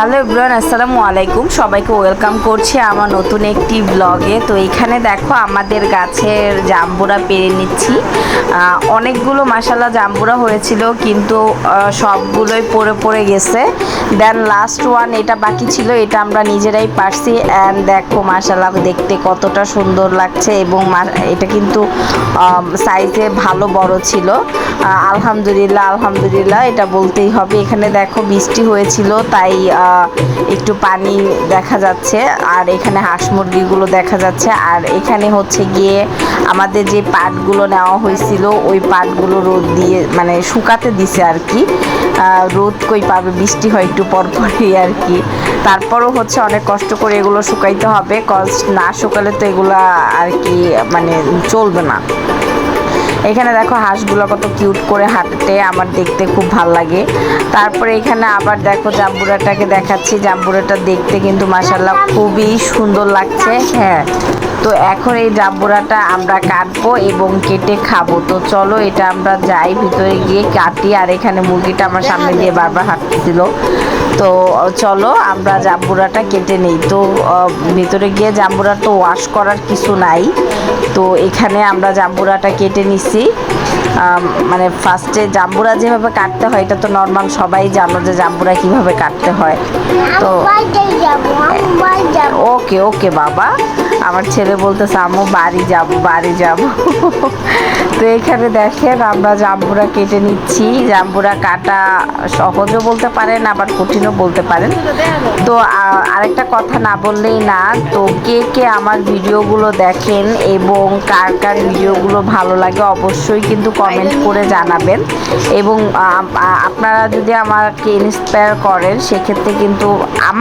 Hello everyone, আসসালামু আলাইকুম। সবাইকে ওয়েলকাম করছি আমার নতুন একটি ব্লগে। তো এখানে দেখো আমাদের গাছের জাম্বুরা পেরে নিচ্ছি। অনেকগুলো মাসালা জাম্বুরা হয়েছিল, কিন্তু সবগুলোই পড়ে পড়ে গেছে। দেন লাস্ট ওয়ান এটা বাকি ছিল, এটা আমরা নিজেরাই পারছি। অ্যান্ড দেখো মাসালা দেখতে কতটা সুন্দর লাগছে এবং এটা কিন্তু সাইজে ভালো বড় ছিল। আলহামদুলিল্লাহ আলহামদুলিল্লাহ, এটা বলতেই হবে। এখানে দেখো বৃষ্টি হয়েছিল, তাই একটু পানি দেখা যাচ্ছে, আর এখানে হাঁস মুরগিগুলো দেখা যাচ্ছে, আর এখানে হচ্ছে গিয়ে আমাদের যে পাটগুলো নেওয়া হয়েছিল, ওই পাটগুলো রোদ দিয়ে মানে শুকাতে দিছে আর কি। রোদ কই পাবে, বৃষ্টি হয় একটু পরপরই আর কি। তারপরও হচ্ছে অনেক কষ্ট করে এগুলো শুকাইতে হবে কজ না শুকালে তো এগুলো আর কি মানে চলবে না। এখানে দেখো হাঁসগুলো কত কিউট করে হাঁটতে, আমার দেখতে খুব ভালো লাগে। তারপরে এখানে আবার দেখো জাম্বুরাটাকে দেখাচ্ছি। জাম্বুরাটা দেখতে কিন্তু মাসাল্লাহ খুবই সুন্দর লাগছে। হ্যাঁ তো এখন এই জাম্বুরাটা আমরা কাটবো এবং কেটে খাব। তো চলো এটা আমরা যাই, ভিতরে গিয়ে কাটি, আর এখানে মুরগিটা আমার সামনে দিয়ে বারবার হাঁটছিল তো চলো, আমরা জাম্বুরাটা কেটে নেই। তো ভিতরে গিয়ে জাম্বুরা তো ওয়াশ করার কিছু নাই। তো, এখানে আমরা জাম্বুরাটা কেটে নিছি। মানে ফার্স্টে জাম্বুরা যেভাবে কাটতে হয়, এটা তো নর্মাল সবাই জানো যে জাম্বুরা কীভাবে কাটতে হয়। তো আমি ওকে ওকে বাবা। আমার ছেলে বলতেছে, আম্মু, বাড়ি যাব বাড়ি যাব। তো, এখানে দেখেন আমরা জাম্বুরা কেটে নিচ্ছি। জাম্বুরা কাটা সহজও বলতে পারেন, আবার কঠিনও বলতে পারেন। তো আরেকটা কথা না বললেই না, তো কে কে আমার ভিডিওগুলো দেখেন এবং কার কার ভিডিওগুলো ভালো লাগে অবশ্যই কিন্তু কমেন্ট করে জানাবেন। এবং আপনারা যদি আমাকে ইন্সপায়ার করেন, সেক্ষেত্রে কিন্তু আমার